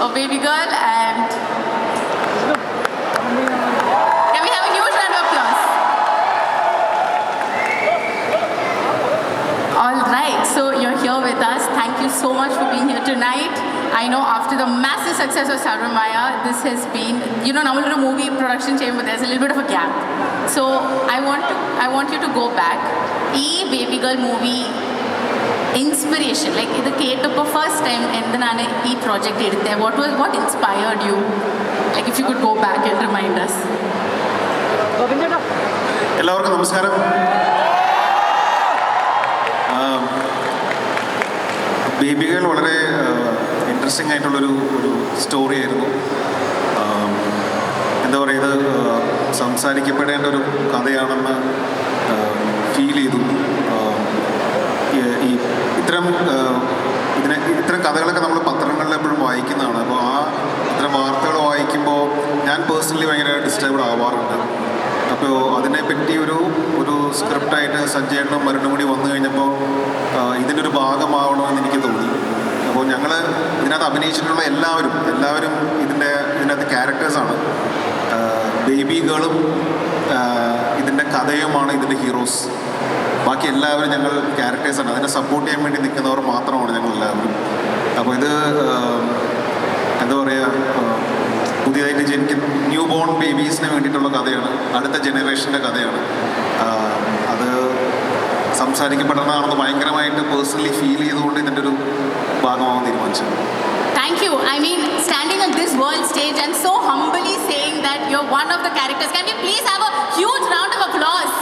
a baby girl and can we have a huge round of applause? Alright, so you're here with us. Thank you so much for being here tonight. I know after the massive success of Sarvamaya, this has been, you know, now we're in a movie production chamber, there's a little bit of a gap. So I want to, I want you to go back. E Baby Girl movie inspiration like ഇത് കേട്ടപ്പോൾ first time എന്തിനാണ് ഈ project എടുത്തത് what was what inspired you like if you could go back and remind us എല്ലാവർക്കും നമസ്കാരം. ബേബികൾ വളരെ interesting ആയിട്ടുള്ളൊരു ഒരു സ്റ്റോറി ആയിരുന്നു. എന്താ പറയുക ഇത് സംസാരിക്കപ്പെടേണ്ട ഒരു കഥയാണെന്ന് ഫീൽ ചെയ്തു. ഇത്തരം ഇതിനെ ഇത്തരം കഥകളൊക്കെ നമ്മൾ പത്രങ്ങളിൽ എപ്പോഴും വായിക്കുന്നതാണ്. അപ്പോൾ ആ ഇത്തരം വാർത്തകൾ വായിക്കുമ്പോൾ ഞാൻ പേഴ്സണലി ഭയങ്കര ഡിസ്റ്റർബ്ഡ് ആവാറുണ്ട്. അപ്പോൾ അതിനെപ്പറ്റി ഒരു ഒരു സ്ക്രിപ്റ്റായിട്ട് സജ്ജേട്ടനും മരുന്നും കൂടി വന്നു കഴിഞ്ഞപ്പോൾ ഇതിന്റെ ഭാഗമാവണമെന്ന് എനിക്ക് തോന്നി. അപ്പോൾ ഞങ്ങൾ ഇതിനകത്ത് അഭിനയിച്ചിട്ടുള്ള എല്ലാവരും എല്ലാവരും ഇതിന്റെ ഇതിനകത്ത് ക്യാരക്ടേഴ്സാണ് ബേബി ഗേളും ഇതിന്റെ കഥയുമാണ് ഇതിന്റെ ഹീറോസ് ബാക്കി എല്ലാവരും ഞങ്ങൾ ക്യാരക്ടേഴ്സാണ് അതിനെ സപ്പോർട്ട് ചെയ്യാൻ വേണ്ടി നിൽക്കുന്നവർ മാത്രമാണ് ഞങ്ങൾ എല്ലാവരും അപ്പോൾ ഇത് എന്താ പറയുക പുതിയതായിട്ട് ജനിക്കുന്ന ന്യൂ ബോൺ ബേബീസിന് വേണ്ടിയിട്ടുള്ള കഥയാണ് അടുത്ത ജനറേഷന്റെ കഥയാണ് അത് സംസാരിക്കപ്പെടണമെന്ന് ഭയങ്കരമായിട്ട് പേഴ്സണലി ഫീൽ ചെയ്തുകൊണ്ട് ഇതിന്റെ ഒരു ഭാഗമാവാൻ തീരുമാനിച്ചു Thank you. I mean, standing on this world stage and so humbly saying that you're one of the characters. Can we please have a huge round of applause?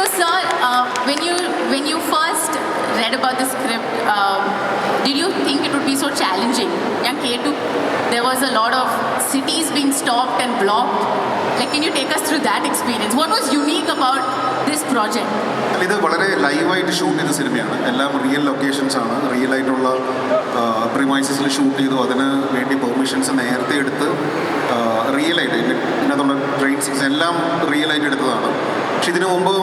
So, sir, uh, when you when you first read about the script, um, did you think it would be so challenging? Yeah, K2, there was a lot of cities being stopped and blocked. Like, can you take us through that experience? What was unique about this project? ഇത് വളരെ ലൈവായിട്ട് shoot ചെയ്ത സിനിമയാണ് എല്ലാം real locations ആണ് real ആയിട്ടുള്ള പ്രിമൈസസിൽ shoot ചെയ്തു അതിന് വേണ്ടി പെർമിഷൻസ് നേരത്തെ എടുത്ത് റിയൽ ആയിട്ട് trains. സീൻസ് എല്ലാം റിയൽ ആയിട്ട് എടുത്തതാണ് പക്ഷെ ഇതിനു മുമ്പ്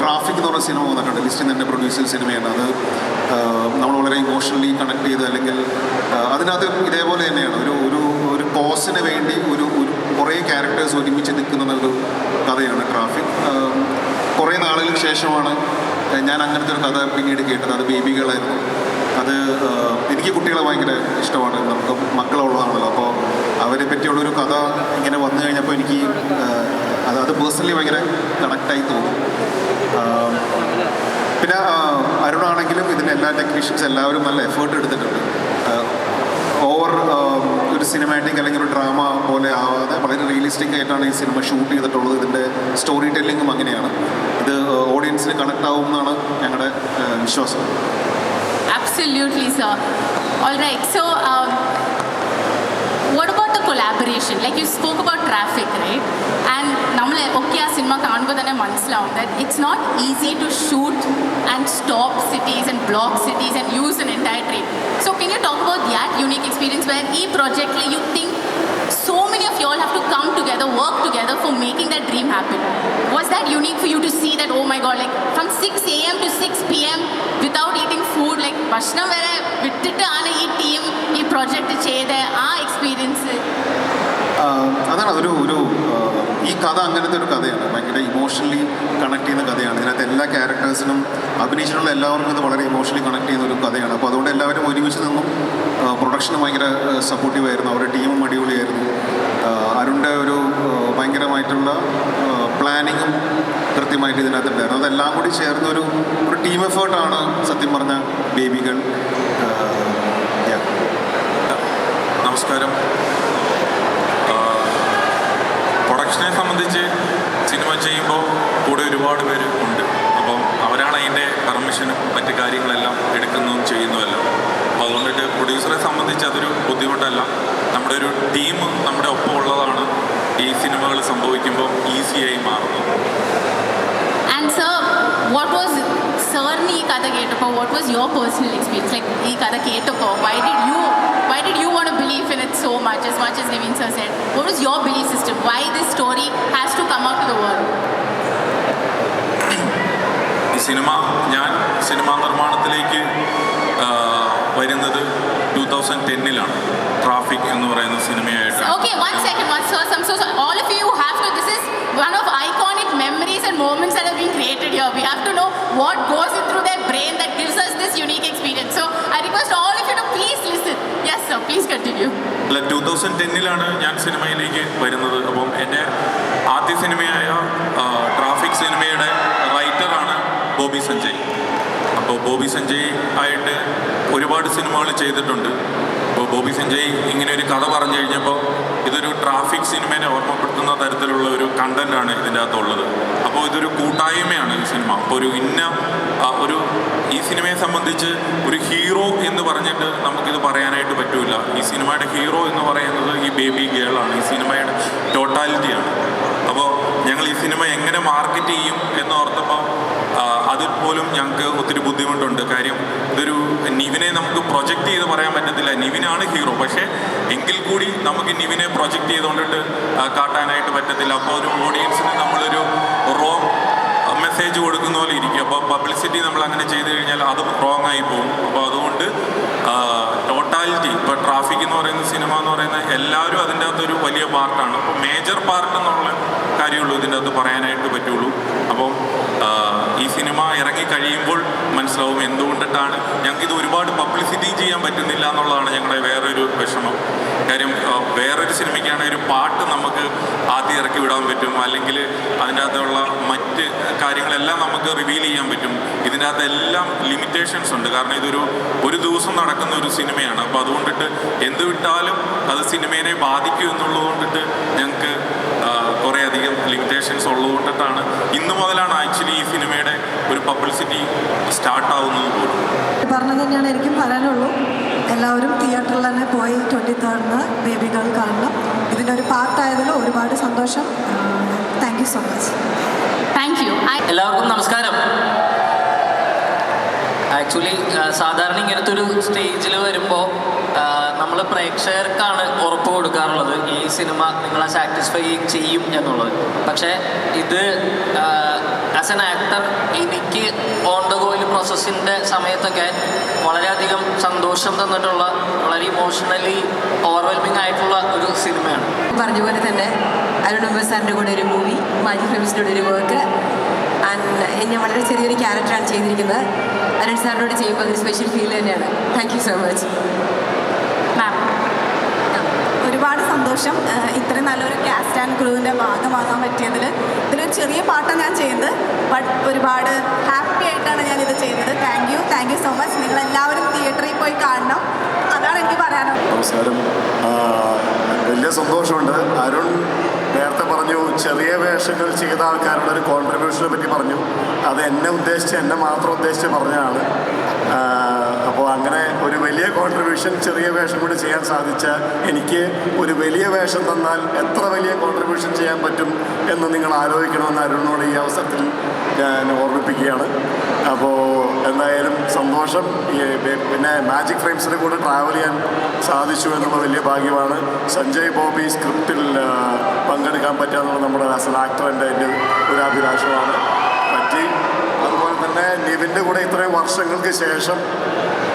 ട്രാഫിക് എന്ന് പറഞ്ഞ സിനിമ വന്നിട്ടുണ്ട്. ലിസ്റ്റിൻ പ്രൊഡ്യൂസ് ചെയ്ത സിനിമയാണ് അത് നമ്മൾ വളരെ ഇമോഷണലി കണക്ട് ചെയ്ത് അല്ലെങ്കിൽ അതിനകത്ത് ഇതേപോലെ തന്നെയാണ്. ഒരു ഒരു ഒരു കോസിന് വേണ്ടി ഒരു ഒരു കുറേ ക്യാരക്ടേഴ്സ് ഒരുമിച്ച് നിൽക്കുന്ന ഒരു കഥയാണ് ട്രാഫിക് കുറേ നാളുകൾക്ക് ശേഷമാണ് ഞാൻ അങ്ങനത്തെ ഒരു കഥ പിന്നീട് കേട്ടത്. അത് ബേബികളായിരുന്നു. അത് എനിക്ക് കുട്ടികളെ ഭയങ്കര ഇഷ്ടമാണ്. നമുക്ക് മക്കളുള്ളതാണല്ലോ. അപ്പോൾ അവരെ പറ്റിയുള്ളൊരു കഥ ഇങ്ങനെ വന്നു കഴിഞ്ഞപ്പോൾ എനിക്ക് പേഴ്സണലി ഭയങ്കര കണക്റ്റായി തോന്നും പിന്നെ അരുണാണെങ്കിലും ഇതിന്റെ എല്ലാ ടെക്നീഷ്യൻസ് എല്ലാവരും നല്ല എഫേർട്ട് എടുത്തിട്ടുണ്ട് ഓവർ ഒരു സിനിമാറ്റിക് അല്ലെങ്കിൽ ഒരു ഡ്രാമ പോലെ ആവാതെ വളരെ റിയലിസ്റ്റിക് ആയിട്ടാണ് ഈ സിനിമ ഷൂട്ട് ചെയ്തിട്ടുള്ളത് ഇതിന്റെ സ്റ്റോറി ടെല്ലിങ്ങും അങ്ങനെയാണ് ഇത് ഓഡിയൻസിന് കണക്ട് ആവും എന്നാണ് ഞങ്ങളുടെ വിശ്വാസം Absolutely, sir. All right. So, um, what about the collaboration? Traffic, right? And നമ്മൾ ഒക്കെ ആ സിനിമ കാണുമ്പോൾ തന്നെ മനസ്സിലാവും that it's not easy to shoot and stop cities and block cities and use an entire train. So, can you talk about that unique experience where e project like you think so many of you all have to come together, work together for making that dream happen. Was that unique for you to see that, oh my god, like from 6 a.m. to 6 p.m. without eating food, like ഭക്ഷണം വരെ വിട്ടിട്ടാണ് ഈ team ഈ project ചെയ്ത ആ experience ആഹ്, അതാണ് അതൊരു ഒരു ഈ കഥ അങ്ങനത്തെ ഒരു കഥയാണ്. ഭയങ്കര ഇമോഷണലി കണക്ട് ചെയ്യുന്ന കഥയാണ്. ഇതിനകത്ത് എല്ലാ ക്യാരക്ടേഴ്സിനും അഭിനയിച്ചിട്ടുള്ള എല്ലാവർക്കും ഇത് വളരെ ഇമോഷണലി കണക്ട് ചെയ്യുന്ന ഒരു കഥയാണ്. അപ്പോൾ അതുകൊണ്ട് എല്ലാവരും ഒരുമിച്ച് നിന്നും പ്രൊഡക്ഷന് ഭയങ്കര സപ്പോർട്ടീവ് ആയിരുന്നു. അവരുടെ ടീമും അടിപൊളിയായിരുന്നു. അരുണിന്റെ ഒരു ഭയങ്കരമായിട്ടുള്ള പ്ലാനിങ്ങും കൃത്യമായിട്ട് ഇതിനകത്തുണ്ടായിരുന്നു. അതെല്ലാം കൂടി ചേർന്ന ഒരു ഒരു ടീം എഫേർട്ടാണ് സത്യം പറഞ്ഞ ബേബികൾ. നമസ്കാരം. പ്രൊഡക്ഷനെ സംബന്ധിച്ച് സിനിമ ചെയ്യുമ്പോൾ കൂടെ ഒരുപാട് പേര് ഉണ്ട്. അപ്പം അവരാണ് അതിന്റെ പെർമിഷനും മറ്റു കാര്യങ്ങളെല്ലാം എടുക്കുന്നതും ചെയ്യുന്നതെല്ലാം അപ്പോൾ അതുകൊണ്ടിട്ട് പ്രൊഡ്യൂസറെ സംബന്ധിച്ച് അതൊരു ബുദ്ധിമുട്ടല്ല. നമ്മുടെ ഒരു ടീം നമ്മുടെ ഒപ്പം ഉള്ളതാണ് ഈ സിനിമകൾ സംഭവിക്കുമ്പോൾ ഈസിയായി മാറുന്നത്. സർ വാട്ട് വാസ് ഈ കഥ കേട്ടപ്പോൾ what was your personal experience like ഈ കഥ കേട്ടപ്പോൾ why did you why did you won't believe in it so much as much as Naveen sir said what was your belief system why this story has to come out to the world ഈ സിനിമ ഞാൻ സിനിമാ നിർമ്മാണത്തിലേക്ക് ആ, വരുന്നത് two thousand ടെന്നിലാണ് traffic എന്ന് പറയുന്ന സിനിമയായിട്ട് Okay, one second, one first. I'm so sorry. All of you have to. This is one of iconic memories and moments that have been created here. We have to know what goes in through their brain that gives us this unique experience. So I request all of you to please listen. Yes, sir. Please continue. അല്ല two thousand ഞാൻ സിനിമയിലേക്ക് വരുന്നത്. അപ്പം എന്റെ ആദ്യ സിനിമയായ traffic സിനിമയുടെ റൈറ്ററാണ് ബോബി സഞ്ജയ്. അപ്പോൾ ബോബി സഞ്ജയ് ആയിട്ട് ഒരുപാട് സിനിമകൾ ചെയ്തിട്ടുണ്ട്. അപ്പോൾ ബോബി സഞ്ജയ് ഇങ്ങനെ ഒരു കഥ പറഞ്ഞു കഴിഞ്ഞപ്പോൾ ട്രാഫിക് സിനിമേനെ ഓർമ്മപ്പെടുത്തുന്ന തരത്തിലുള്ള ഒരു കണ്ടന്റാണ് ഇതിന്റെ അകത്തുള്ളത് അപ്പോൾ ഇതൊരു കൂട്ടായ്മയാണ് ഈ സിനിമ. അപ്പോൾ ഒരു ഇന്ന ഒരു ഈ സിനിമയെ സംബന്ധിച്ച് ഒരു ഹീറോ എന്ന് പറഞ്ഞിട്ട് നമുക്കിത് പറയാനായിട്ട് പറ്റൂല. ഈ സിനിമയുടെ ഹീറോ എന്ന് പറയുന്നത് ഈ ബേബി ഗേളാണ്. ഈ സിനിമയുടെ ടോട്ടാലിറ്റിയാണ്. അപ്പോൾ ഞങ്ങൾ ഈ സിനിമ എങ്ങനെ മാർക്കറ്റ് ചെയ്യും എന്ന് ഓർത്തപ്പോൾ ആ, അതിൽ പോലും ഞങ്ങൾക്ക് ഒത്തിരി ബുദ്ധിമുട്ടുണ്ട്. കാര്യം ഇതൊരു നിവിനെ നമുക്ക് പ്രൊജക്റ്റ് ചെയ്ത് പറയാൻ പറ്റത്തില്ല. നിവിനാണ് ഹീറോ. പക്ഷേ എങ്കിൽ കൂടി നമുക്ക് നിവിനെ പ്രൊജക്റ്റ് ചെയ്തുകൊണ്ടിട്ട് കാട്ടാനായിട്ട് പറ്റത്തില്ല. അപ്പോൾ ഒരു ഓഡിയൻസിന് നമ്മളൊരു റോ മെസ്സേജ് കൊടുക്കുന്ന പോലെ ഇരിക്കും. അപ്പോൾ പബ്ലിസിറ്റി നമ്മൾ അങ്ങനെ ചെയ്തു കഴിഞ്ഞാൽ അത് റോങ് ആയി പോകും. അപ്പോൾ അതുകൊണ്ട് ടോട്ടാലിറ്റി ഇപ്പോൾ ട്രാഫിക് എന്ന് പറയുന്ന സിനിമ എന്ന് പറയുന്ന എല്ലാവരും അതിന്റെ അകത്തൊരു വലിയ പാർട്ടാണ് അപ്പോൾ മേജർ പാർട്ട് എന്നുള്ള കാര്യമുള്ളൂ ഇതിന്റെ അകത്ത് പറയാനായിട്ട് പറ്റുള്ളൂ. അപ്പം ഈ സിനിമ ഇറങ്ങി കഴിയുമ്പോൾ മനസ്സിലാവും എന്തുകൊണ്ടിട്ടാണ് ഞങ്ങൾക്ക് ഇത് ഒരുപാട് പബ്ലിസിറ്റി ചെയ്യാൻ പറ്റുന്നില്ല എന്നുള്ളതാണ് ഞങ്ങളുടെ വേറൊരു വിഷമം. കാര്യം വേറൊരു സിനിമയ്ക്കാണ് ഒരു പാട്ട് നമുക്ക് ആദ്യം ഇറക്കി വിടാൻ പറ്റും. അല്ലെങ്കിൽ അതിന്റെ അകത്തുള്ള മറ്റ് കാര്യങ്ങളെല്ലാം നമുക്ക് റിവീൽ ചെയ്യാൻ പറ്റും. ഇതിന്റെ ലിമിറ്റേഷൻസ് ഉണ്ട്. കാരണം ഇതൊരു ഒരു ദിവസം നടക്കുന്ന ഒരു സിനിമയാണ്. അപ്പോൾ അതുകൊണ്ടിട്ട് എന്ത് വിട്ടാലും അത് സിനിമയെ ബാധിക്കും എന്നുള്ളത് കൊണ്ടിട്ട് ഞങ്ങൾക്ക് കുറേ അധികം ലിമിറ്റേഷൻസ് ഉള്ളതുകൊണ്ടിട്ടാണ് ഇന്ന് മുതലാണ് ആക്ച്വലി ഈ സിനിമയുടെ ഒരു പബ്ലിസിറ്റി സ്റ്റാർട്ട് ആവുന്നത് പോലും. പറഞ്ഞത് തന്നെയാണ് എനിക്കും പറയാനുള്ളൂ. എല്ലാവരും തിയേറ്ററിൽ തന്നെ പോയി ട്വന്റി തേർഡിന് ബേബികൾ കാണണം. ഇതിന്റെ ഒരു പാർട്ടായതിൽ ഒരുപാട് സന്തോഷം. Thank you so much thank you എല്ലാവർക്കും നമസ്കാരം. ആക്ച്വലി സാധാരണ ഇങ്ങനത്തെ ഒരു സ്റ്റേജിൽ വരുമ്പോൾ നമ്മൾ പ്രേക്ഷകർക്കാണ് ഉറപ്പ് കൊടുക്കാറുള്ളത് ഈ സിനിമ നിങ്ങളെ സാറ്റിസ്ഫൈ ചെയ്യും എന്നുള്ളത്. പക്ഷേ ഇത് ആസ് എൻ ആക്ടർ എനിക്ക് ഓൺ ദ ഗോയിൽ പ്രോസസ്സിന്റെ സമയത്തൊക്കെ വളരെയധികം സന്തോഷം തന്നിട്ടുള്ള വളരെ ഇമോഷണലി ഓവർവെൽമിംഗ് ആയിട്ടുള്ള ഒരു സിനിമയാണ്. പറഞ്ഞ പോലെ തന്നെ അരുൺ സാറിന്റെ കൂടെ ഒരു മൂവി മാജി ഫിലിംസിന്റെ കൂടെ ഒരു വർക്ക് ആൻഡ് എന്നെ വളരെ ചെറിയൊരു ക്യാരക്ടറാണ് ചെയ്തിരിക്കുന്നത്. അരുൺ സാറിനോട് ചെയ്യുമ്പോൾ അതൊരു സ്പെഷ്യൽ ഫീൽ തന്നെയാണ്. Thank you so much ma'am. ഒരുപാട് സന്തോഷം. ഇത്രയും നല്ലൊരു കാസ്റ്റ് ആൻഡ് ക്രൂവിന്റെ ഭാഗമാകാൻ പറ്റിയതിൽ. ഇതിലൊരു ചെറിയ പാട്ടാണ് ഞാൻ ചെയ്യുന്നത്. ബട്ട് ഒരുപാട് ഹാപ്പി ആയിട്ടാണ് ഞാൻ ഇത് ചെയ്യുന്നത്. Thank you thank you so much നിങ്ങളെല്ലാവരും തിയേറ്ററിൽ പോയി കാണണം. അതാണ് എനിക്ക് പറയാനുള്ളത്. നമസ്കാരം. വലിയ സന്തോഷമുണ്ട്. അരുൺ നേരത്തെ പറഞ്ഞു ചെറിയ വേഷങ്ങൾ ചെയ്ത ആൾക്കാരുടെ ഒരു കോൺട്രിബ്യൂഷനെ പറ്റി പറഞ്ഞു. അത് എന്നെ ഉദ്ദേശിച്ച് എന്നെ മാത്രം ഉദ്ദേശിച്ച് പറഞ്ഞതാണ്. അപ്പോൾ അങ്ങനെ ഒരു വലിയ കോൺട്രിബ്യൂഷൻ ചെറിയ വേഷം കൂടി ചെയ്യാൻ സാധിച്ച എനിക്ക് ഒരു വലിയ വേഷം തന്നാൽ എത്ര വലിയ കോൺട്രിബ്യൂഷൻ ചെയ്യാൻ പറ്റും എന്ന് നിങ്ങൾ ആലോചിക്കണമെന്ന് അരുണിനോട് ഈ അവസരത്തിൽ ഞാൻ ഓർമ്മിപ്പിക്കുകയാണ്. അപ്പോൾ എന്തായാലും സന്തോഷം. പിന്നെ മാജിക് ഫ്രെയിംസിന്റെ കൂടെ ട്രാവൽ ചെയ്യാൻ സാധിച്ചു എന്നുള്ള വലിയ ഭാഗ്യമാണ്. സഞ്ജയ് ബോബി സ്ക്രിപ്റ്റിൽ പങ്കെടുക്കാൻ പറ്റുക എന്നുള്ളത് നമ്മുടെ ആസ് ആക്ടറിന്റെ എന്റെ ഒരു അഭിലാഷമാണ് പറ്റി അതുപോലെ തന്നെ നിവിന്റെ കൂടെ ഇത്രയും വർഷങ്ങൾക്ക് ശേഷം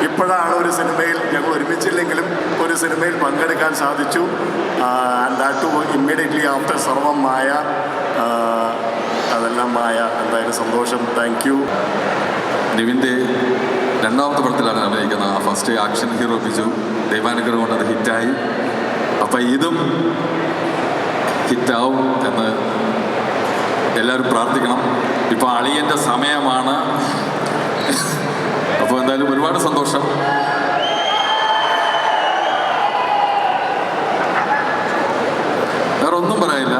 ഇപ്പോഴാണ് ഒരു സിനിമയിൽ ഞങ്ങൾ ഒരുമിച്ചില്ലെങ്കിലും ഒരു സിനിമയിൽ പങ്കെടുക്കാൻ സാധിച്ചു. And that to immediately after Sarvam Maya അതെല്ലാം മായ. എന്തായാലും സന്തോഷം. താങ്ക് യു നിവിന്റെ രണ്ടാമത്തെ പടത്തിലാണ് അഭിനയിക്കുന്നത്. ആ ഫസ്റ്റ് ആക്ഷൻ ഹീറോ ബിജു. ദൈവാനുഗ്രഹം കൊണ്ട് അത് ഹിറ്റായി. അപ്പം ഇതും ഹിറ്റാവും എന്ന് എല്ലാവരും പ്രാർത്ഥിക്കണം. ഇപ്പോൾ അളിയന്റെ സമയമാണ്. അപ്പോൾ എന്തായാലും ഒരുപാട് സന്തോഷം. വേറെ ഒന്നും പറയാനില്ല.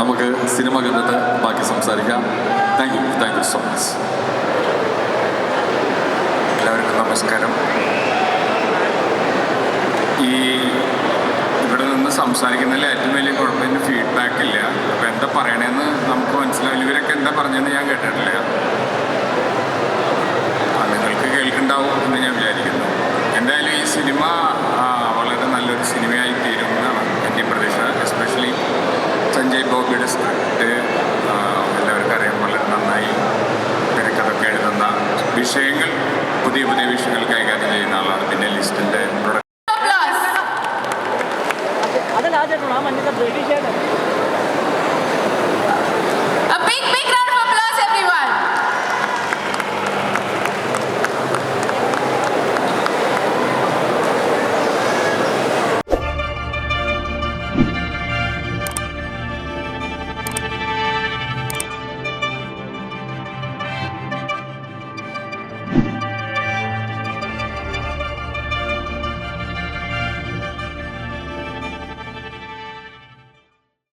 നമുക്ക് സിനിമ കണ്ടിട്ട് ബാക്കി സംസാരിക്കാം. Thank you thank you so much എല്ലാവർക്കും നമസ്കാരം. ഈ ഇവിടെ നിന്ന് സംസാരിക്കുന്നതിൽ ഏറ്റവും വലിയ കുഴപ്പമില്ല ഫീഡ്ബാക്ക് ഇല്ല. അപ്പോൾ എന്താ പറയണേന്ന് നമുക്ക് മനസ്സിലാവില്ല. ഇവരൊക്കെ എന്താ പറഞ്ഞതെന്ന് ഞാൻ കേട്ടിട്ടില്ല. മൂവിയുടെ സ്ക്രിപ്റ്റ് എല്ലാവർക്കും അറിയാൻ വളരെ നന്നായി തിരക്കഥൊക്കെ എഴുതുന്ന വിഷയങ്ങൾ പുതിയ പുതിയ വിഷയങ്ങൾ കൈകാര്യം ചെയ്യുന്ന ആളാണ്. പിന്നെ ലിസ്റ്റിന്റെ